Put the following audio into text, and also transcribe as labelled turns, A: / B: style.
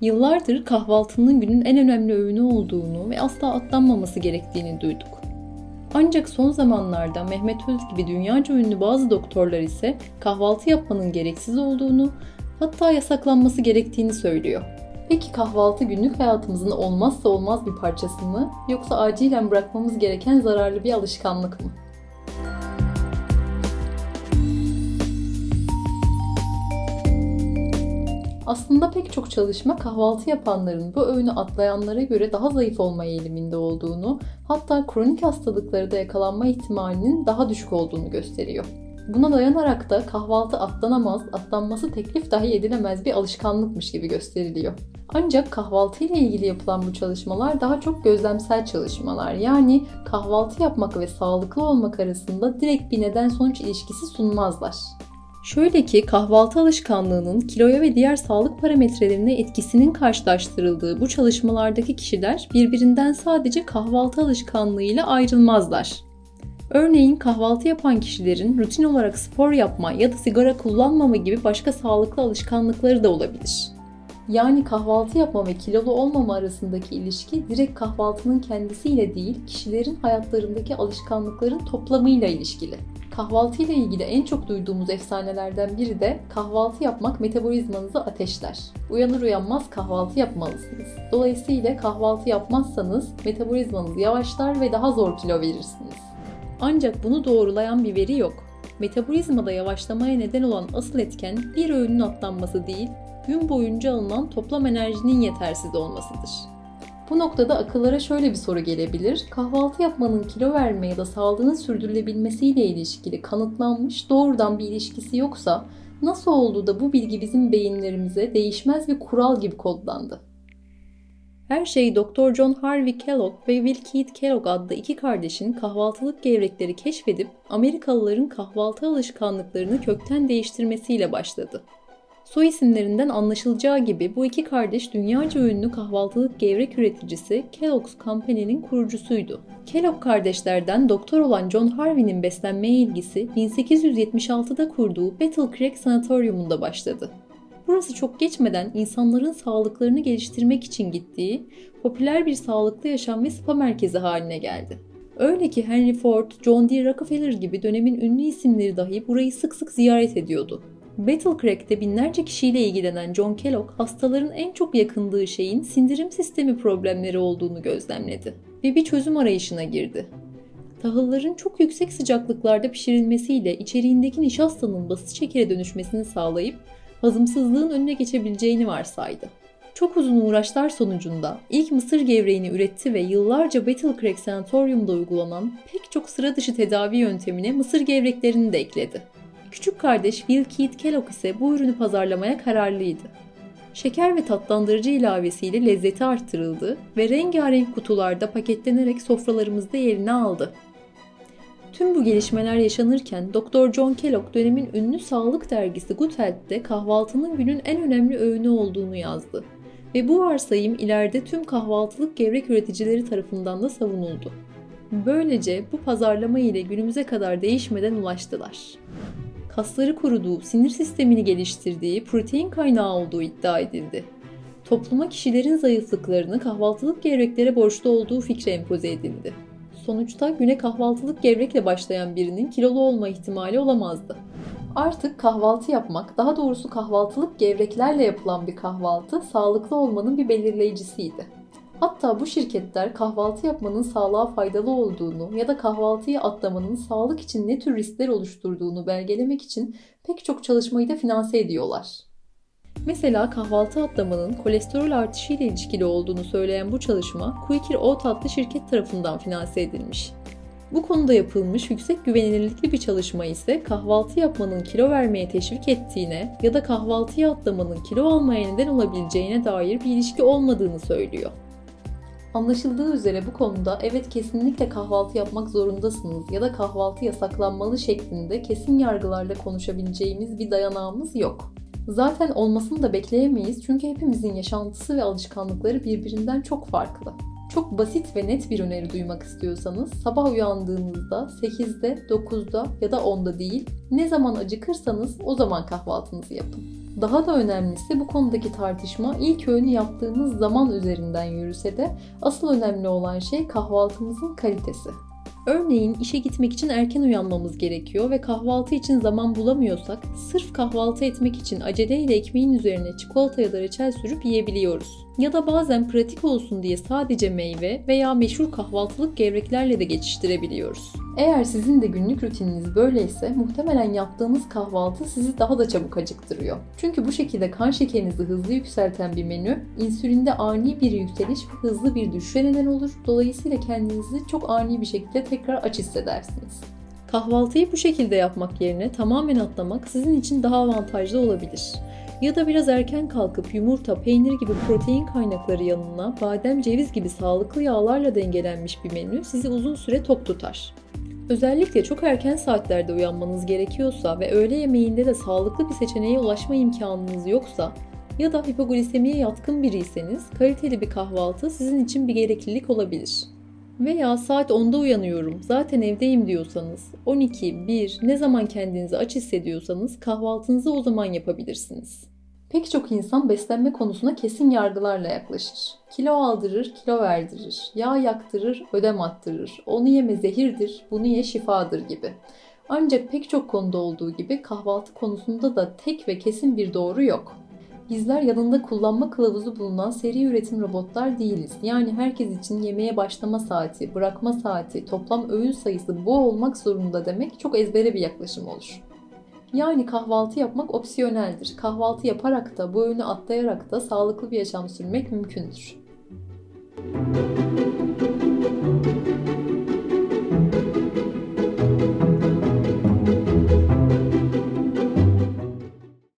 A: Yıllardır kahvaltının günün en önemli öğünü olduğunu ve asla atlanmaması gerektiğini duyduk. Ancak son zamanlarda Mehmet Öz gibi dünyaca ünlü bazı doktorlar ise kahvaltı yapmanın gereksiz olduğunu, hatta yasaklanması gerektiğini söylüyor. Peki kahvaltı günlük hayatımızın olmazsa olmaz bir parçası mı yoksa acilen bırakmamız gereken zararlı bir alışkanlık mı? Aslında pek çok çalışma kahvaltı yapanların bu öğünü atlayanlara göre daha zayıf olma eğiliminde olduğunu, hatta kronik hastalıkları da yakalanma ihtimalinin daha düşük olduğunu gösteriyor. Buna dayanarak da kahvaltı atlanamaz, atlanması teklif dahi edilemez bir alışkanlıkmış gibi gösteriliyor. Ancak kahvaltı ile ilgili yapılan bu çalışmalar daha çok gözlemsel çalışmalar. Yani kahvaltı yapmak ve sağlıklı olmak arasında direkt bir neden sonuç ilişkisi sunmazlar. Şöyle ki kahvaltı alışkanlığının kiloya ve diğer sağlık parametrelerine etkisinin karşılaştırıldığı bu çalışmalardaki kişiler birbirinden sadece kahvaltı alışkanlığıyla ayrılmazlar. Örneğin kahvaltı yapan kişilerin rutin olarak spor yapma ya da sigara kullanmama gibi başka sağlıklı alışkanlıkları da olabilir. Yani kahvaltı yapma ve kilolu olmama arasındaki ilişki direkt kahvaltının kendisiyle değil, kişilerin hayatlarındaki alışkanlıkların toplamıyla ilişkili. Kahvaltı ile ilgili en çok duyduğumuz efsanelerden biri de kahvaltı yapmak metabolizmanızı ateşler. Uyanır uyanmaz kahvaltı yapmalısınız. Dolayısıyla kahvaltı yapmazsanız metabolizmanız yavaşlar ve daha zor kilo verirsiniz. Ancak bunu doğrulayan bir veri yok. Metabolizmada yavaşlamaya neden olan asıl etken bir öğünün atlanması değil, gün boyunca alınan toplam enerjinin yetersiz olmasıdır. Bu noktada akıllara şöyle bir soru gelebilir. Kahvaltı yapmanın kilo verme ya da sağlığın sürdürülebilmesiyle ilişkili kanıtlanmış doğrudan bir ilişkisi yoksa nasıl oldu da bu bilgi bizim beyinlerimize değişmez bir kural gibi kodlandı? Her şey Dr. John Harvey Kellogg ve Will Keith Kellogg adlı iki kardeşin kahvaltılık gevrekleri keşfedip Amerikalıların kahvaltı alışkanlıklarını kökten değiştirmesiyle başladı. Soy isimlerinden anlaşılacağı gibi bu iki kardeş dünyaca ünlü kahvaltılık gevrek üreticisi Kellogg's Company'nin kurucusuydu. Kellogg kardeşlerden doktor olan John Harvey'nin beslenmeye ilgisi 1876'da kurduğu Battle Creek Sanatoryumunda başladı. Burası çok geçmeden insanların sağlıklarını geliştirmek için gittiği popüler bir sağlıklı yaşam ve spa merkezi haline geldi. Öyle ki Henry Ford, John D. Rockefeller gibi dönemin ünlü isimleri dahi burayı sık sık ziyaret ediyordu. Battle Creek'te binlerce kişiyle ilgilenen John Kellogg, hastaların en çok yakındığı şeyin sindirim sistemi problemleri olduğunu gözlemledi ve bir çözüm arayışına girdi. Tahılların çok yüksek sıcaklıklarda pişirilmesiyle içeriğindeki nişastanın basit şekere dönüşmesini sağlayıp hazımsızlığın önüne geçebileceğini varsaydı. Çok uzun uğraşlar sonucunda ilk mısır gevreğini üretti ve yıllarca Battle Creek Sanatorium'da uygulanan pek çok sıra dışı tedavi yöntemine mısır gevreklerini de ekledi. Küçük kardeş Will Kellogg ise bu ürünü pazarlamaya kararlıydı. Şeker ve tatlandırıcı ilavesiyle lezzeti arttırıldı ve rengarenk kutularda paketlenerek sofralarımızda yerini aldı. Tüm bu gelişmeler yaşanırken Dr. John Kellogg dönemin ünlü sağlık dergisi Good Health'te kahvaltının günün en önemli öğünü olduğunu yazdı. Ve bu varsayım ileride tüm kahvaltılık gevrek üreticileri tarafından da savunuldu. Böylece bu pazarlama ile günümüze kadar değişmeden ulaştılar. Kasları kuruduğu, sinir sistemini geliştirdiği, protein kaynağı olduğu iddia edildi. Topluma kişilerin zayıflıklarını kahvaltılık gevreklere borçlu olduğu fikri empoze edildi. Sonuçta güne kahvaltılık gevrekle başlayan birinin kilolu olma ihtimali olamazdı. Artık kahvaltı yapmak, daha doğrusu kahvaltılık gevreklerle yapılan bir kahvaltı sağlıklı olmanın bir belirleyicisiydi. Hatta bu şirketler kahvaltı yapmanın sağlığa faydalı olduğunu ya da kahvaltıyı atlamanın sağlık için ne tür riskler oluşturduğunu belgelemek için pek çok çalışmayı da finanse ediyorlar. Mesela kahvaltı atlamanın kolesterol artışı ile ilişkili olduğunu söyleyen bu çalışma Quaker Oat adlı şirket tarafından finanse edilmiş. Bu konuda yapılmış yüksek güvenilirlikli bir çalışma ise kahvaltı yapmanın kilo vermeye teşvik ettiğine ya da kahvaltıya atlamanın kilo almaya neden olabileceğine dair bir ilişki olmadığını söylüyor. Anlaşıldığı üzere bu konuda evet kesinlikle kahvaltı yapmak zorundasınız ya da kahvaltı yasaklanmalı şeklinde kesin yargılarla konuşabileceğimiz bir dayanağımız yok. Zaten olmasını da bekleyemeyiz çünkü hepimizin yaşantısı ve alışkanlıkları birbirinden çok farklı. Çok basit ve net bir öneri duymak istiyorsanız sabah uyandığınızda 8'de, 9'da ya da 10'da değil, ne zaman acıkırsanız o zaman kahvaltınızı yapın. Daha da önemlisi bu konudaki tartışma ilk öğünü yaptığımız zaman üzerinden yürüse de asıl önemli olan şey kahvaltımızın kalitesi. Örneğin işe gitmek için erken uyanmamız gerekiyor ve kahvaltı için zaman bulamıyorsak sırf kahvaltı etmek için aceleyle ekmeğin üzerine çikolata ya da reçel sürüp yiyebiliyoruz. Ya da bazen pratik olsun diye sadece meyve veya meşhur kahvaltılık gevreklerle de geçiştirebiliyoruz. Eğer sizin de günlük rutininiz böyleyse muhtemelen yaptığınız kahvaltı sizi daha da çabuk acıktırıyor. Çünkü bu şekilde kan şekerinizi hızlı yükselten bir menü insülinde ani bir yükseliş ve hızlı bir düşüşe neden olur. Dolayısıyla kendinizi çok ani bir şekilde tekrar aç hissedersiniz. Kahvaltıyı bu şekilde yapmak yerine tamamen atlamak sizin için daha avantajlı olabilir. Ya da biraz erken kalkıp yumurta, peynir gibi protein kaynakları yanına badem, ceviz gibi sağlıklı yağlarla dengelenmiş bir menü sizi uzun süre tok tutar. Özellikle çok erken saatlerde uyanmanız gerekiyorsa ve öğle yemeğinde de sağlıklı bir seçeneğe ulaşma imkanınız yoksa ya da hipoglisemiye yatkın biriyseniz kaliteli bir kahvaltı sizin için bir gereklilik olabilir. Veya saat 10'da uyanıyorum, zaten evdeyim diyorsanız, 12, 1, ne zaman kendinizi aç hissediyorsanız kahvaltınızı o zaman yapabilirsiniz. Pek çok insan beslenme konusuna kesin yargılarla yaklaşır. Kilo aldırır, kilo verdirir. Yağ yaktırır, ödem attırır. Onu yeme zehirdir, bunu ye şifadır gibi. Ancak pek çok konuda olduğu gibi kahvaltı konusunda da tek ve kesin bir doğru yok. Bizler yanında kullanma kılavuzu bulunan seri üretim robotlar değiliz. Yani herkes için yemeğe başlama saati, bırakma saati, toplam öğün sayısı bu olmak zorunda demek çok ezbere bir yaklaşım olur. Yani kahvaltı yapmak opsiyoneldir. Kahvaltı yaparak da bu öğünü atlayarak da sağlıklı bir yaşam sürmek mümkündür.